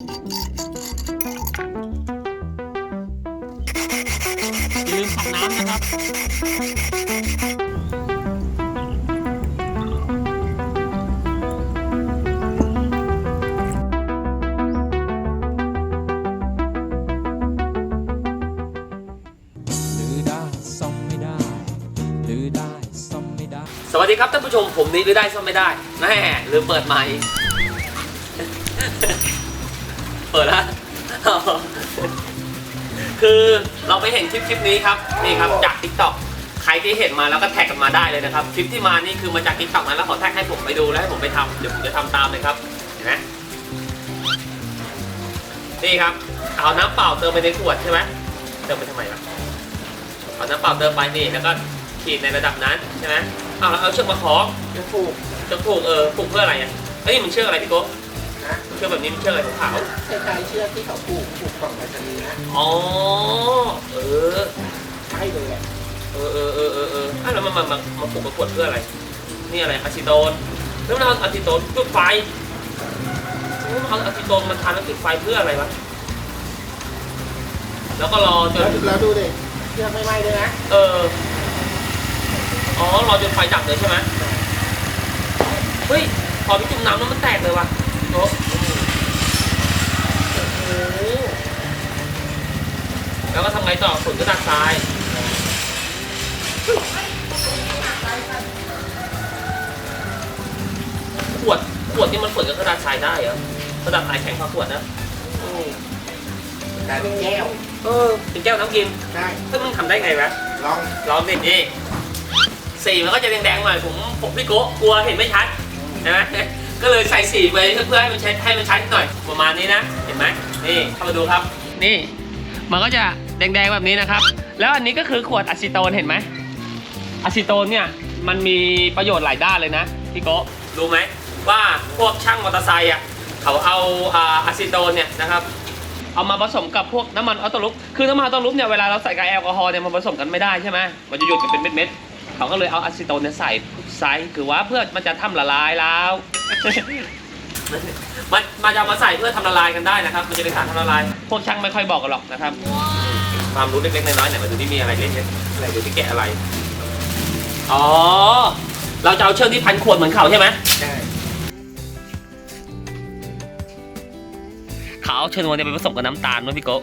อย่าลืมผักน้ำนะครับสวัสดีครับท่านผู้ชมผมนี้หรือได้ซ่อมไม่ได้แม่ลืมเปิดไมค์ เปิดแล้วคือเราไปเห็นคลิปคลิปนี้ครับนี่ครับจาก t ิ k t o k ใครที่เห็นมาแล้วก็แท็กกันมาได้เลยนะครับ คลิปที่มานี่คือมาจาก t ิ k t o k นะแล้วขอแท็กให้ผมไปดูแล้วให้ผมไปทำเดี๋ยวผมจะทำตามเลยครับเห็นไหมนี่ครับเอาน้ำเปล่าเติมไปในขวดใช่ไหมเติมไปทำไมล่ะเอาน้ำเปล่าเติมไปนี่แล้วก็ขีดในระดับนั้นใช่ไหมเอาแล้วเอาเชือกมาคล้องจะผูกจะผูกเออผูกเพื่ออะไรอะเอ้ยมันเชือกอะไรพี่โก้นะ เชือกแบบนี้มันเชือกอะไรขาวคล้ายๆเชือกที่เขาผูกผูกกล่องไปรษณีย์นะๆอ๋อ เออ ใช่เลยอะเออเออเออเออเอออะแล้วมันมามามาปลูกกระขวดเพื่ออะไร นี่อะไรอะซิโตนแล้วมันเอาอะซิโตนจุดไฟแล้วมันเอาอะซิโตนมันทานแล้วจุดไฟเพื่ออะไรวะ แล้วก็รอจแล้วนแล้วดูดิเชือกไม่ไหม้เลยนะเออ อ๋อ รอจนไฟดับเลยใช่ไหมเฮ้ย พอพี่จุ่มน้ำแล้วมันแตกเลยวะ โอ้โหแล้วก็ทำไงต่อฝนกระดาษทรายขวดขวดนี่มันฝนกับกระดาษทรายได้เหรอกระดาษทรายแข็งกว่าขวดนะอืมกลายเป็นแก้ว เออเป็นแก้วน้ำกินได้เฮ้ยมึงทำได้ไงวะลองลองดินี่สีมันก็จะแดงๆหน่อยผมผมพี่โกะกลัวเห็นไม่ชัดใช่ไหม ก็เลยใส่สีไปเพื่อให้มันชัดให้มันชัดหน่อยประมาณนี้นะ เห็นไหมนี่เข้ามาดูครับ นี่ มันก็จะแดงๆแบบนี้นะครับ แล้วอันนี้ก็คือขวดอะซิโตนเห็นไหมอะซิโตนเนี่ยมันมีประโยชน์หลายด้านเลยนะพี่โกะรู้ไหมว่าพวกช่างมอเตอร์ไซค์อะเขาเอาอ่าอะซิโตนเนี่ยนะครับเอามาผสมกับพวกน้ำมันออโต้ลุกคือน้ำมันออโต้ลุกเนี่ยเวลาเราใส่กับแอลกอฮอล์เนี่ยมันผสมกันไม่ได้ใช่ไหมมันจะหยุดกันเป็นเม็ดๆ เขาก็เลยเอาอะซิโตนเนี่ยใส่ใส่คือว่าเพื่อมันจะทำละลายแล้ว มันมันจะเอามาใส่เพื่อทำละลายกันได้นะครับ มันจะเป็นสารทำละลาย พวกช่างไม่ค่อยบอกกันหรอกนะครับ ความรู้เล็กๆน้อยๆเนี่ยมาดูที่มีอะไรเล็กๆอะไรดูที่แกะอะไร อ๋อ เราจะเอาเชือกที่พันขวดเหมือนเขาใช่ไหมได้เขาเอาชนวนเนี่ยไปผสมกับน้ำตาลมั้งพี่โกะ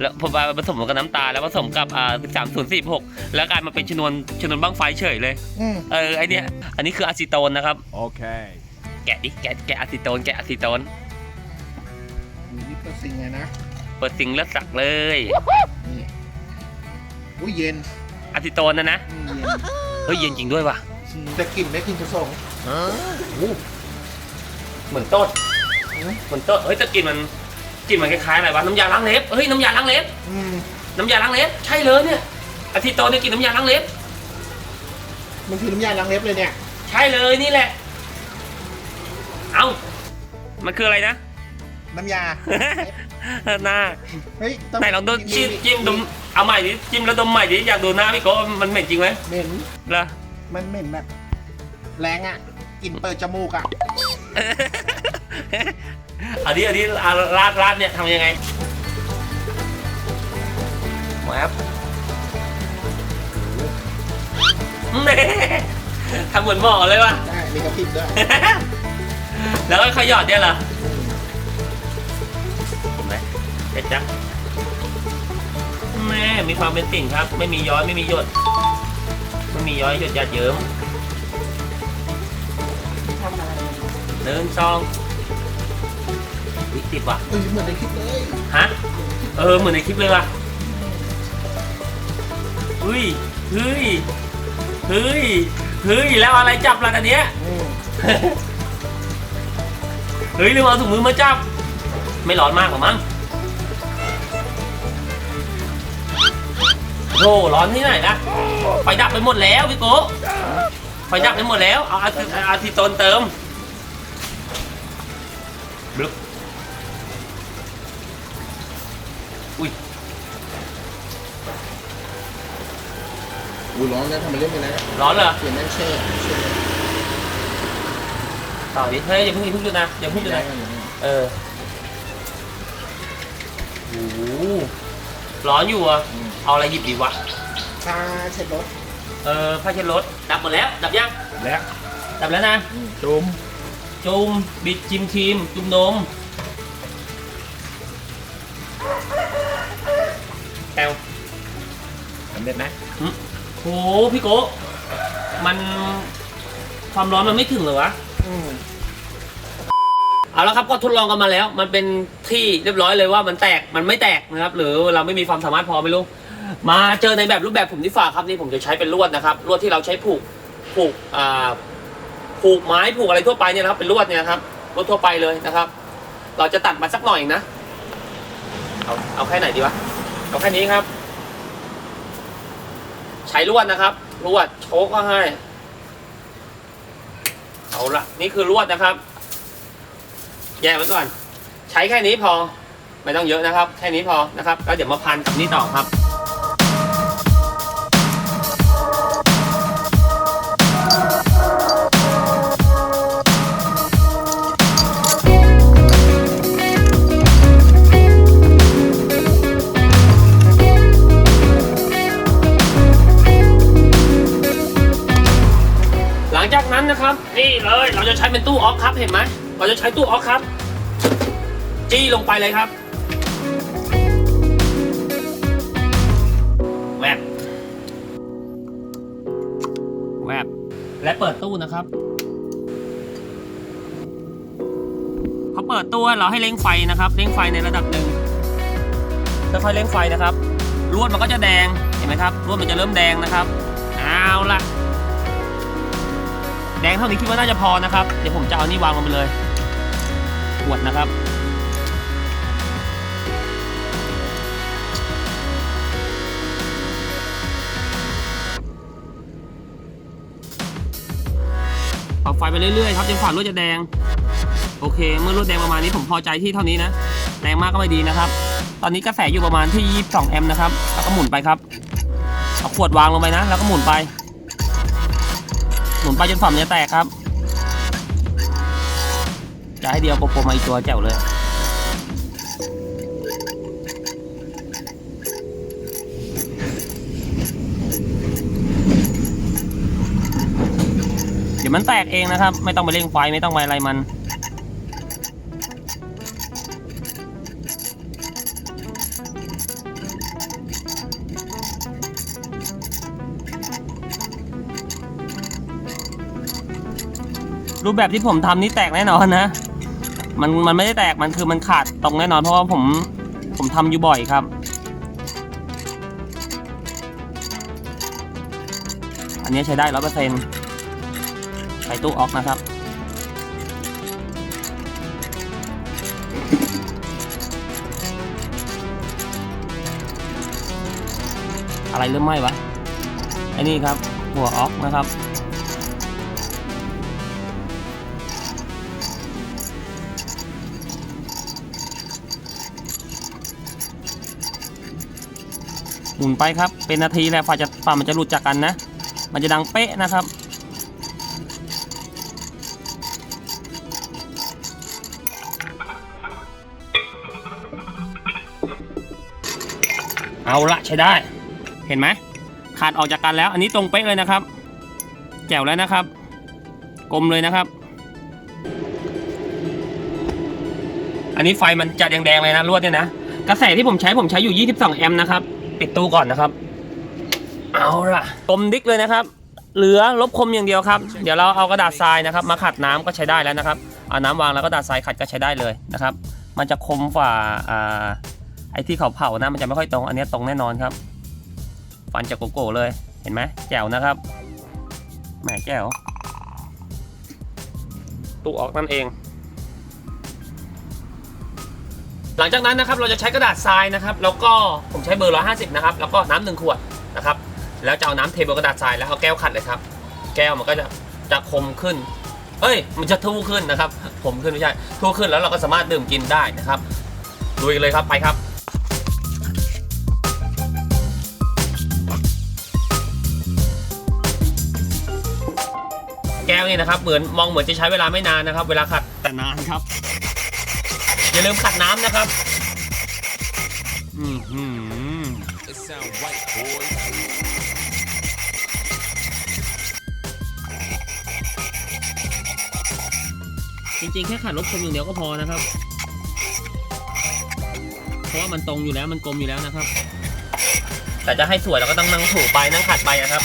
แล้วพอไปผสมกับน้ำตาลแล้วผสมกับอ่าสามศูนย์สี่หกแล้วกลายมาเป็นชนวนชนวนบ้างไฟเฉยเลยอืมเออไอเนี้ยอันนี้คืออะซิโตนนะครับ Okay. แกะดิแกะแกะอะซิโตนแกะอะซิโตนอยู่ที่เปอร์ซิงไงนะเปิดซิงค์แล้วสักเลยนี่อุ้ยเย็นอะซิโตนนะนะอืมเย็นเฮ้ยเย็นจริงด้วยว่ะอืมแต่กลิ่นไม่กลิ่นผสมเหมือนต้นเหมือนต้นเฮ้ยแต่กลินมัน กลินมันคล้ายๆอะไรวะน้ำยาล้างเล็บเฮ้ยน้ำยาล้างเล็บอืมน้ำยาล้างเล็บใช่เลยเนี่ยอะซิโตนเนี่ยกลินน้ำยาล้างเล็บ มันคือน้ำยาล้างเล็บเลยเนี่ย ใช่เลยนี่แหละ เอ้า มันคืออะไรนะ น้ำยา หน้าเฮ้ยต้ไหนลองดูมีจิ้มมีจิ้มดมเอาใหม่ดิจิ้มแล้วดมใหม่ดิอยากดูหน้าพี่โก้มันเหม็นจริงไหมเหม็น เหรอมันเหม็นแบบ แรงอะกลิ่นเปิดจมูกอะ อันนี้อันนี้อะราดราดเนี่ยทำยังไงแวบแม่ทำเหมือนหมอเลยว่ะได้มีกระพริบด้วย แล้วก็ขยอดเนี่ยเหรอเห็นไหมเด็ดจังแม่มีความเป็นติ่งครับ ไม่มีย้อยไม่มีหยด ไม่มีย้อยหยดหยาดเยิ้มทำอะไรเดินซองวิ ติดว่ะเอ้ยเหมือนในคลิปเลยฮะเออเหมือนในคลิปเลยว่ะเฮ้ยเฮ้ยเฮ้ยเฮ้ยแล้วอะไรจับล่ะกันเนี้ยอืมเฮ้ยลืมเอาถุงมือมาจับ ไม่ร้อนมากหรอมั้งโธ่ร้อนที่ไหนนะไฟดับไปหมดแล้วพี่โกะไฟดับไปหมดแล้วเอาอาทิอาทิโตนเติม อุ้ยอูร้อนแล้วทำไมเล่นไปแล้วร้อนเหรอเปลี่ยนแม่งแช่แช่ต่อดิเฮ้ยอย่าเพิ่งอย่าเพิ่งหยุดนะอย่าเพิ่งหยุดได้นะกันอย่างนี้เออโอ้โหร้อนอยู่อะเอาอะไรหยิบดีวะชาเช็ดรถเออผ้าเช็ดรถดับหมดแล้ว ดับยังแล้วดับแล้วนะจุ่มจุ่มบิดจิมครีมจุ่มนมำเร็จไหมโหพี่โกะมันความร้อนมันไม่ถึงเหรอวะ อืมเอาละครับก็ทดลองกันมาแล้ว มันเป็นที่เรียบร้อยเลยว่ามันแตกมันไม่แตกนะครับ หรือเราไม่มีความสามารถพอไม่รู้ มาเจอในแบบรูปแบบผมที่ฝากครับนี่ผมจะใช้เป็นลวดนะครับลวดที่เราใช้ผูกผูกอ่าผูกไม้ผูกอะไรทั่วไปเนี่ยนะครับ เป็นลวดเนี่ยนะครับลวดทั่วไปเลยนะครับ เราจะตัดมาสักหน่อยนะเอาเอาแค่ไหนดีวะเอาแค่นี้ครับ ใช้ลวดนะครับลวดโชกก็ให้ เอาละนี่คือลวดนะครับ แยกไว้ก่อน ใช้แค่นี้พอ ไม่ต้องเยอะนะครับ แค่นี้พอนะครับ แล้วเดี๋ยวมาพันกับนี่ต่อครับ ตู้ออฟครับเห็นไหมเราจะใช้ตู้ออฟครับ จี้ลงไปเลยครับแวบแวบและเปิดตู้นะครับเขาเปิดตู้เราให้เร่งไฟนะครับเร่งไฟในระดับหนึ่งค่อยๆเร่งไฟนะครับ ลวดมันก็จะแดงเห็นไหมครับลวดมันจะเริ่มแดงนะครับ แดงเท่านี้คิดว่าน่าจะพอนะครับ เดี๋ยวผมจะเอานี่วางลงไปเลยขวดนะครับเอาไฟไปเรื่อยๆครับจนฝ่าลวดจะแดง โอเค เมื่อลวดแดงประมาณนี้ผมพอใจที่เท่านี้นะ แรงมากก็ไม่ดีนะครับ ตอนนี้กระแสอยู่ประมาณที่ 22 แอมป์นะครับ แล้วก็หมุนไปครับ เอาขวดวางลงไปนะ แล้วก็หมุนไป หมุนไปจนฝ่ามันจะแตกครับ จะให้เดียวโปโปมาอีกตัวแจ๋วเลยเดี๋ยวมันแตกเองนะครับ ไม่ต้องไปเร่งไฟไม่ต้องไปอะไรมัน รูปแบบที่ผมทำนี่แตกแน่นอนนะ มันมันไม่ได้แตกมันคือมันขาดตรงแน่นอนเพราะว่าผมผมทำอยู่บ่อยครับ อันนี้ใช้ได้ร้อยเปอร์เซ็นต์ใส่ตู้ออกนะครับอะไรเริ่มไหม้วะไอ้นี่ครับ หัวออกนะครับ หมุนไปครับ เป็นนาทีแหละฝ่าจะฝ่ามันจะหลุดจากกันนะ มันจะดังเป๊ะนะครับเอาละใช้ได้ เห็นไหมขาดออกจากกันแล้ว อันนี้ตรงเป๊ะเลยนะครับ แจ๋วแล้วนะครับ กลมเลยนะครับ อันนี้ไฟมันจะแดงๆเลยนะลวดเนี่ยนะ กระแสที่ผมใช้ผมใช้อยู่ 22 แอมป์นะครับ ปิดตู้ก่อนนะครับ เอาล่ะกลมดิกเลยนะครับ เหลือลบคมอย่างเดียวครับ เดี๋ยวเราเอากระดาษทรายนะครับ มาขัดน้ำก็ใช้ได้แล้วนะครับ เอาน้ำวางแล้วก็กระดาษทรายขัดก็ใช้ได้เลยนะครับ มันจะคมฝ่าอ่าไอ้ที่เขาเผานะมันจะไม่ค่อยตรง อันนี้ตรงแน่นอนครับ ฟันจะโกโก้เลย เห็นไหมแจ๋วนะครับแหมแจ๋วตู้ออกนั่นเอง หลังจากนั้นนะครับเราจะใช้กระดาษทรายนะครับ แล้วก็ผมใช้เบอร์150นะครับแล้วก็น้ำหนึ่งขวดนะครับ แล้วจะเอาน้ำเทบนกระดาษทรายแล้วเอาแก้วขัดเลยครับ แก้วมันก็จะจะคมขึ้น เอ้ย มันจะทู่ขึ้นนะครับ ผมขึ้นไม่ใช่ทู่ขึ้นแล้วเราก็สามารถดื่มกินได้นะครับลุยเลยครับไปครับแก้วนี่นะครับเหมือนมองเหมือนจะใช้เวลาไม่นานนะครับ เวลาขัดแต่นานครับ อย่าลืมขัดน้ำนะครับอืมหืม It sound right, boy. จริงๆ แค่ขัดลบคมอย่างเดียวก็พอนะครับ เพราะว่ามันตรงอยู่แล้วมันกลมอยู่แล้วนะครับ แต่จะให้สวยเราก็ต้องนั่งถูไปนั่งขัดไปนะครับ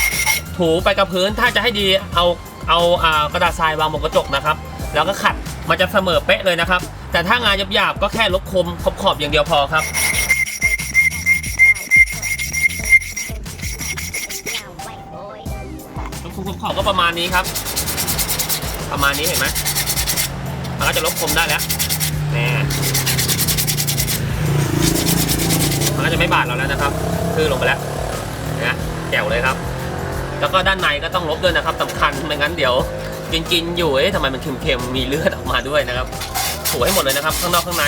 ถูไปกับพื้นถ้าจะให้ดีเอาเอาอ่ากระดาษทรายวางบนกระจกนะครับ แล้วก็ขัดมันจะเสมอเป๊ะเลยนะครับ แต่ถ้างานหยาบๆก็แค่ลบคมขอบๆอย่างเดียวพอครับ ลบคมขอบๆก็ประมาณนี้ครับ ประมาณนี้เห็นไหมมันก็จะลบคมได้แล้วนี่มันก็จะไม่บาดเราแล้วนะครับ คือลงไปแล้วนะแจ๋วเลยครับ แล้วก็ด้านในก็ต้องลบด้วยนะครับสำคัญไม่งั้นเดี๋ยวกินๆอยู่เอ๊ะทำไมมันเค็มๆมีเลือดออกมาด้วยนะครับ ถูให้หมดเลยนะครับ ข้างนอกข้างใน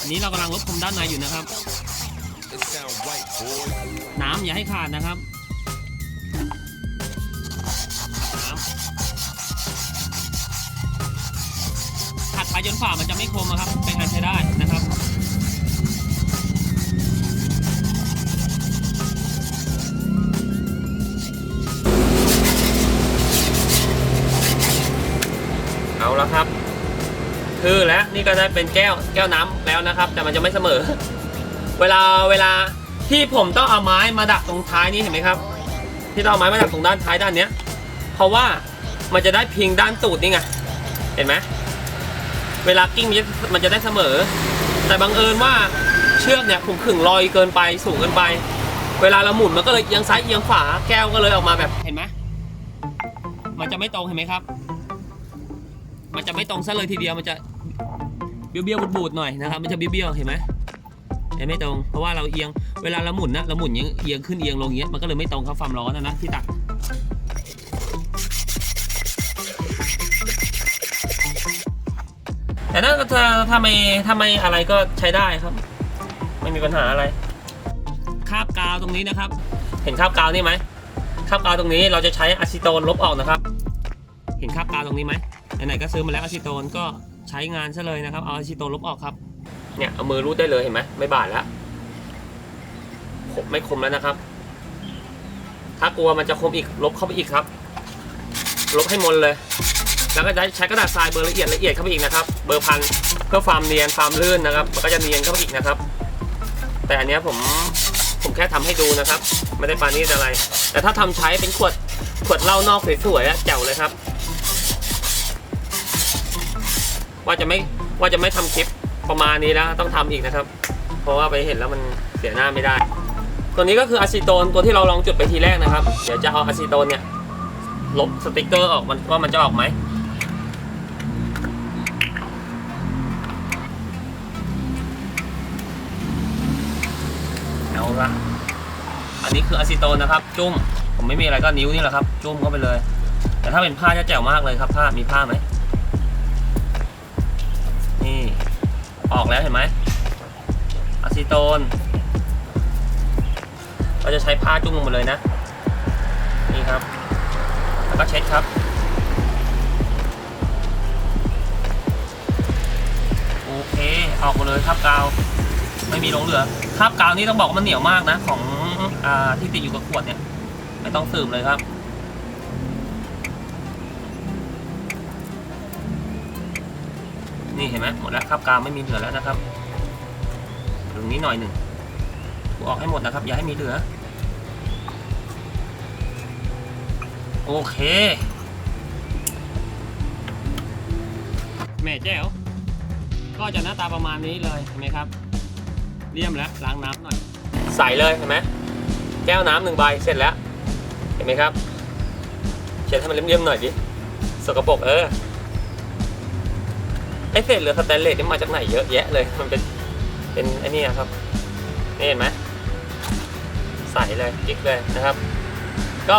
อันนี้เรากำลังลบคมด้านในอยู่นะครับ น้ำอย่าให้ขาดนะครับขัดไปจนฝ่ามันจะไม่คมอะครับเป็นงานใช้ได้นะครับ เอาละครับ คือแล้วนี่ก็ได้เป็นแก้วแก้วน้ำแล้วนะครับ แต่มันจะไม่เสมอ เวลาเวลาที่ผมต้องเอาไม้มาดักตรงท้ายนี้เห็นไหมครับ ที่ต้องเอาไม้มาดักตรงด้านท้ายด้านเนี้ย เพราะว่ามันจะได้พิงด้านตูดนี่ไงเห็นไหมเวลากิ้งมันจะมันจะได้เสมอ แต่บังเอิญว่าเชือกเนี่ยผมขึงลอยเกินไปสูงเกินไป เวลาเราหมุนมันก็เลยเอียงซ้ายเอียงขวาแก้วก็เลยออกมาแบบเห็นไหมมันจะไม่ตรงเห็นไหมครับ มันจะไม่ตรงซะเลยทีเดียวมันจะเบี้ยวๆบูดๆหน่อยนะครับมันจะเบี้ยวๆเห็นไหมเห็นไม่ตรง เพราะว่าเราเอียงเวลาเราหมุนนะเราหมุนเอียงเอียงขึ้นเอียงลงอย่างเงี้ยมันก็เลยไม่ตรงครับความร้อนนะนะที่ตักแต่ถ้าถ้าถ้าไม่ถ้าไม่อะไรก็ใช้ได้ครับ ไม่มีปัญหาอะไร คาบกาวตรงนี้นะครับ เห็นคาบกาวนี่ไหมคาบกาวตรงนี้เราจะใช้อะซิโตนลบออกนะครับ เห็นคาบกาวตรงนี้ไหม ไหนๆก็ซื้อมาแล้วอะซิโตนก็ใช้งานซะเลยนะครับ เอาอะซิโตนลบออกครับ เนี่ยเอามือรูดได้เลยเห็นไหมไม่บาดแล้วคมไม่คมแล้วนะครับ ถ้ากลัวมันจะคมอีกลบเข้าไปอีกครับ ลบให้หมดเลย แล้วก็ใช้กระดาษทรายเบอร์ละเอียดละเอียดเข้าไปอีกนะครับ เบอร์พันเพื่อความเนียนความลื่นนะครับ มันก็จะเนียนเข้าไปอีกนะครับ แต่อันเนี้ยผมผมแค่ทำให้ดูนะครับ ไม่ได้ปานี้อะไร แต่ถ้าทำใช้เป็นขวดขวดเหล้านอกสวยๆอะแจ๋วเลยครับ ว่าจะไม่ว่าจะไม่ทำคลิปประมาณนี้แล้วต้องทำอีกนะครับ เพราะว่าไปเห็นแล้วมันเสียหน้าไม่ได้ ตัวนี้ก็คืออะซิโตนตัวที่เราลองจุดไปทีแรกนะครับ เดี๋ยวจะเอาอะซิโตนเนี่ยลบสติกเกอร์ออกมันว่ามันจะออกไหมเอาละอันนี้คืออะซิโตนนะครับ จุ้มผมไม่มีอะไรก็นิ้วนี่แหละครับ จุ้มเข้าไปเลย แต่ถ้าเป็นผ้าจะแจ๋วมากเลยครับผ้ามีผ้าไหม ออกแล้วเห็นไหมอะซิโตน เราจะใช้ผ้าจุ้มลงมาเลยนะ นี่ครับ แล้วก็เช็ดครับโอเคออกหมดเลยครับกาว ไม่มีหลงเหลือคราบกาวนี่ต้องบอกว่ามันเหนียวมากนะ ของอที่ติดอยู่กับขวดเนี่ย ไม่ต้องสืบเลยครับ นี่เห็นไหมหมดแล้วคราบกาวไม่มีเหลือแล้วนะครับตรงนี้หน่อยหนึ่งถูออกให้หมดนะครับ อย่าให้มีเหลือ โอเค แม่แจ้วก็จะหน้าตาประมาณนี้เลยเห็นไหมครับเลี่ยมแล้วล้างน้ำหน่อย ใส่เลยเห็นไหมแก้วน้ำหนึ่งใบเสร็จแล้ว เห็นไหมครับเช็ดให้มันเลี่ยมๆหน่อยดิสกปรกเออ ไอเศษเหลือสแตนเลสนี่มาจากไหนเยอะแยะเลย มันเป็นเป็นไอ้นี่ครับนี่เห็นไหมใสเลยจิกเลยนะครับ ก็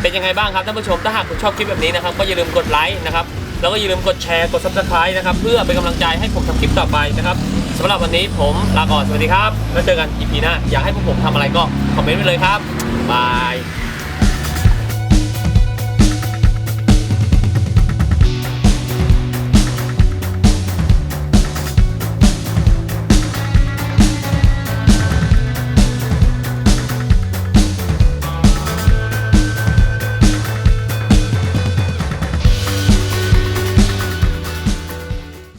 เป็นยังไงบ้างครับท่านผู้ชมถ้าหากคุณชอบคลิปแบบนี้นะครับ ก็อย่าลืมกดไลค์นะครับแล้วก็อย่าลืมกดแชร์กด subscribe นะครับ เพื่อเป็นกำลังใจให้ผมทำคลิปต่อไปนะครับสำหรับวันนี้ผมลาก่อนสวัสดีครับ แล้วเจอกัน EP หน้าอยากให้พวกผมทำอะไรก็คอมเมนต์ไว้เลยครับบาย